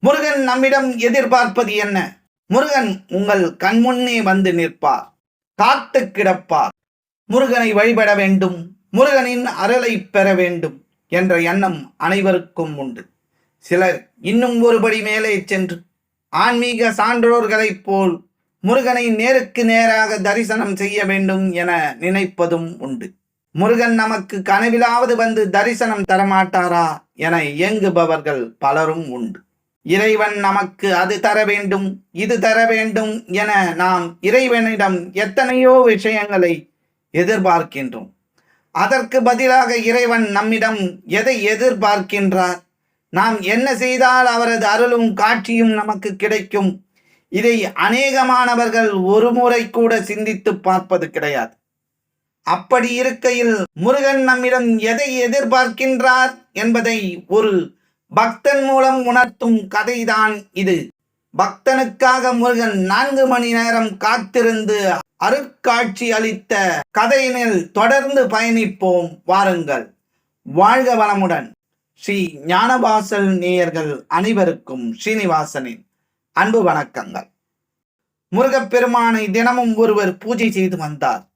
முருகன் நம்மிடம் எதிர்பார்ப்பது என்ன? முருகன் உங்கள் கண்முன்னே வந்து நிற்பார். காத்து கிடப்பார். முருகனை வழிபட வேண்டும். முருகனின் அருளை பெற வேண்டும் என்ற எண்ணம் அனைவருக்கும் உண்டு. சிலர் இன்னும் ஒருபடி மேலே சென்று ஆன்மீக சான்றோர்களைப் போல் முருகனை நேருக்கு நேராக தரிசனம் செய்ய வேண்டும் என நினைப்பதும் உண்டு. முருகன் நமக்கு கனவிலாவது வந்து தரிசனம் தரமாட்டாரா என இயங்குபவர்கள் பலரும் உண்டு. இறைவன் நமக்கு அது தர வேண்டும் இது தர வேண்டும் என நாம் இறைவனிடம் எத்தனையோ விஷயங்களை எதிர்பார்க்கின்றோம். அதற்கு பதிலாக இறைவன் நம்மிடம் எதை எதிர்பார்க்கின்றார்? நாம் என்ன செய்தால் அவரது அருளும் காட்சியும் நமக்கு கிடைக்கும்? இதை அநேகமானவர்கள் ஒரு முறை கூட சிந்தித்து பார்ப்பது கிடையாது. அப்படி இருக்கையில் முருகன் நம்மிடம் எதை எதிர்பார்க்கின்றார் என்பதை ஒரு பக்தன் மூலம் உணர்த்தும் கதைதான் இது. பக்தனுக்காக முருகன் நான்கு மணி நேரம் காத்திருந்து அருட்காட்சி அளித்த கதையினில் தொடர்ந்து பயணிப்போம் வாருங்கள். வாழ்க வளமுடன். ஸ்ரீ ஞானவாசல் நேயர்கள் அனைவருக்கும் ஸ்ரீனிவாசனின் அன்பு வணக்கங்கள். முருகப்பெருமானை தினமும் ஒருவர் பூஜை செய்து வந்தார்.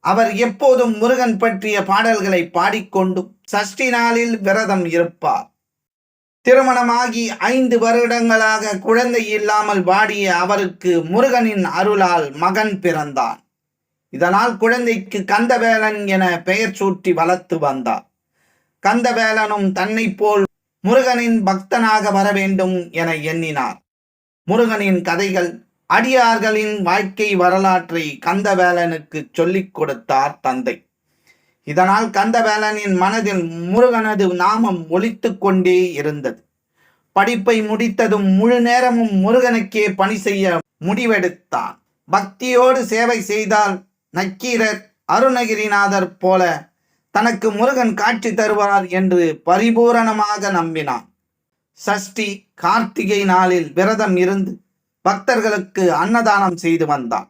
அவர் எப்போதும் முருகன் பற்றிய பாடல்களை பாடிக்கொண்டும் சஷ்டி நாளில் விரதம் இருப்பார். திருமணமாகி ஐந்து வருடங்களாக குழந்தை இல்லாமல் வாடிய அவருக்கு முருகனின் அருளால் மகன் பிறந்தான். இதனால் குழந்தைக்கு கந்தவேலன் என பெயர் சூட்டி வளர்த்து வந்தார். கந்தவேலனும் தன்னை போல் முருகனின் பக்தனாக வர வேண்டும் என எண்ணினார். முருகனின் கதைகள் அடியார்களின் வாழ்க்கை வரலாற்றை கந்தவேலனுக்கு சொல்லிக் கொடுத்தார் தந்தை. இதனால் கந்தவேலனின் மனதில் முருகனது நாமம் ஒலித்து கொண்டே இருந்தது. படிப்பை முடித்ததும் முழு நேரமும் முருகனுக்கே பணி செய்ய முடிவெடுத்தான். பக்தியோடு சேவை செய்தால் நக்கீரர் அருணகிரிநாதர் போல தனக்கு முருகன் காட்சி தருவார் என்று பரிபூரணமாக நம்பினான். சஷ்டி கார்த்திகை நாளில் விரதம் இருந்து பக்தர்களுக்கு அன்னதானம் செய்து வந்தான்.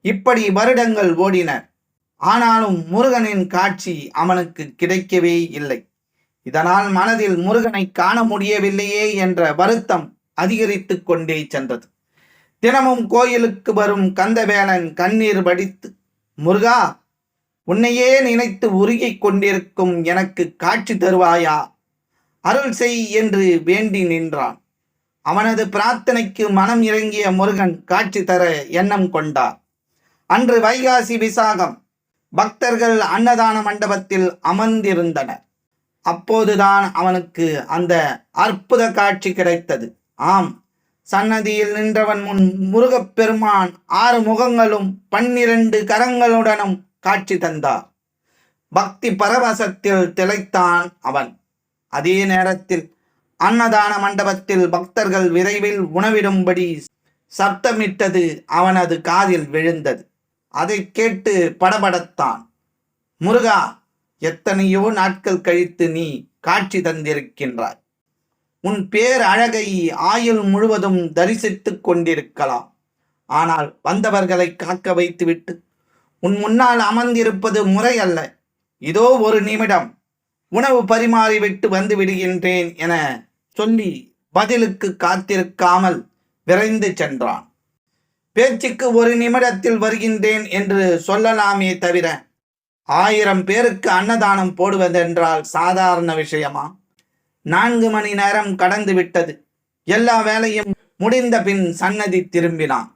இப்படி வருடங்கள் ஓடின. ஆனாலும் முருகனின் காட்சி அவனுக்கு கிடைக்கவே இல்லை. இதனால் மனதில் முருகனை காண முடியவில்லையே என்ற வருத்தம் அதிகரித்து கொண்டே சென்றது. தினமும் கோயிலுக்கு வரும் கந்தவேலன் கண்ணீர் வடித்து முருகா உன்னையே நினைத்து உருகிக் கொண்டிருக்கும் எனக்கு காட்சி தருவாயா? அருள் செய் என்று வேண்டி நின்றான். அவனது பிரார்த்தனைக்கு மனம் இறங்கிய முருகன் காட்சி தர எண்ணம் கொண்டார் அன்று வைகாசி விசாகம் பக்தர்கள் அன்னதான மண்டபத்தில் அமர்ந்திருந்தனர். அப்போதுதான் அவனுக்கு அந்த அற்புத காட்சி கிடைத்தது. ஆம் சன்னதியில் நின்றவன் முன் முருகப்பெருமான் ஆறு முகங்களும் பன்னிரண்டு கரங்களுடனும் காட்சி தந்தார். பக்தி பரவசத்தில் திளைத்தான் அவன். அதே நேரத்தில் அன்னதான மண்டபத்தில் பக்தர்கள் விரைவில் உணவிடும்படி சப்தமிட்டது அவனது காதில் விழுந்தது. அதை கேட்டு படபடத்தான். முருகா எத்தனையோ நாட்கள் கழித்து நீ காட்சி தந்திருக்கின்றாய். உன் பேர் அழகை ஆயுள் முழுவதும் தரிசித்துக் கொண்டிருக்கலாம். ஆனால் வந்தவர்களை காக்க வைத்துவிட்டு உன் முன்னால் அமர்ந்திருப்பது முறை அல்ல இதோ ஒரு நிமிடம். உணவு பரிமாறிவிட்டு வந்து விடுகின்றேன் என சொல்லி பதிலுக்கு காத்திருக்காமல் விரைந்து சென்றான். பேச்சுக்கு ஒரு நிமிடத்தில் வருகின்றேன் என்று சொல்லலாமே தவிர ஆயிரம் பேருக்கு அன்னதானம் போடுவதென்றால் சாதாரண விஷயமா? நான்கு மணி நேரம் கடந்து விட்டது. எல்லா வேலையும் முடிந்த பின் சன்னதி திரும்பினான்.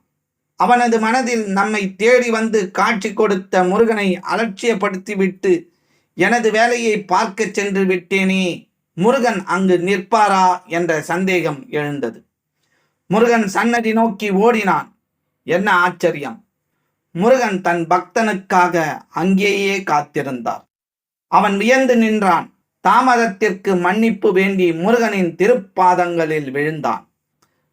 அவனது மனதில் நம்மை தேடி வந்து காட்சி கொடுத்த முருகனை அலட்சியப்படுத்திவிட்டு எனது வேலையை பார்க்கச் சென்று விட்டேனே முருகன் அங்கு நிற்பாரா? என்ற சந்தேகம் எழுந்தது. முருகன் சன்னதி நோக்கி ஓடினான். என்ன ஆச்சரியம்? முருகன் தன் பக்தனுக்காக அங்கேயே காத்திருந்தார். அவன் வியந்து நின்றான். தாமதத்திற்கு மன்னிப்பு வேண்டி முருகனின் திருப்பாதங்களில் விழுந்தான்.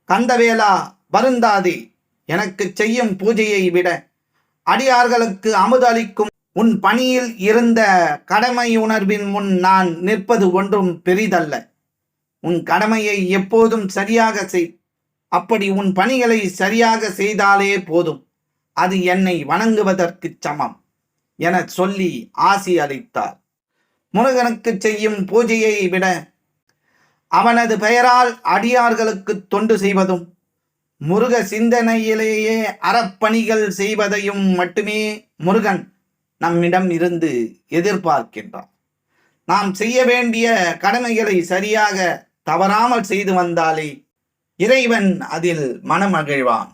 கந்தவேலா வருந்தாதே எனக்கு செய்யும் பூஜையை விட அடியார்களுக்கு அமுதளிக்கும் உன் பணியில் இருந்த கடமை உணர்வின் முன் நான் நிற்பது ஒன்றும் பெரிதல்ல. உன் கடமையை எப்போதும் சரியாக செய். அப்படி உன் பணிகளை சரியாக செய்தாலே போதும். அது என்னை வணங்குவதற்கு சமம் என சொல்லி ஆசி அளித்தார். முருகனுக்கு செய்யும் பூஜையை விட அவனது பெயரால் அடியார்களுக்கு தொண்டு செய்வதும் முருக சிந்தனையிலேயே அறப்பணிகள் செய்வதையும் மட்டுமே முருகன் நம்மிடம் இருந்து எதிர்பார்க்கின்றான். நாம் செய்ய வேண்டிய கடமைகளை சரியாக தவறாமல் செய்து வந்தாலே இறைவன் அதில் மனமகிழ்வான்.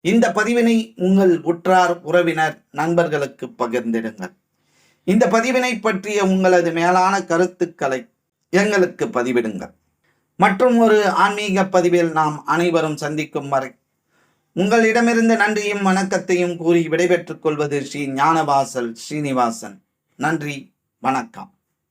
இந்த பதிவினை உங்கள் உற்றார் உறவினர் நண்பர்களுக்கு பகிர்ந்திடுங்கள். இந்த பதிவினை பற்றிய உங்களது மேலான கருத்துக்களை எங்களுக்கு பதிவிடுங்கள். மற்றும் ஒரு ஆன்மீக பதிவில் நாம் அனைவரும் சந்திக்கும் வரை உங்களிடமிருந்து நன்றியும் வணக்கத்தையும் கூறி விடைபெற்றுக் கொள்வது ஸ்ரீ ஞானவாசல் ஸ்ரீனிவாசன். நன்றி வணக்கம்.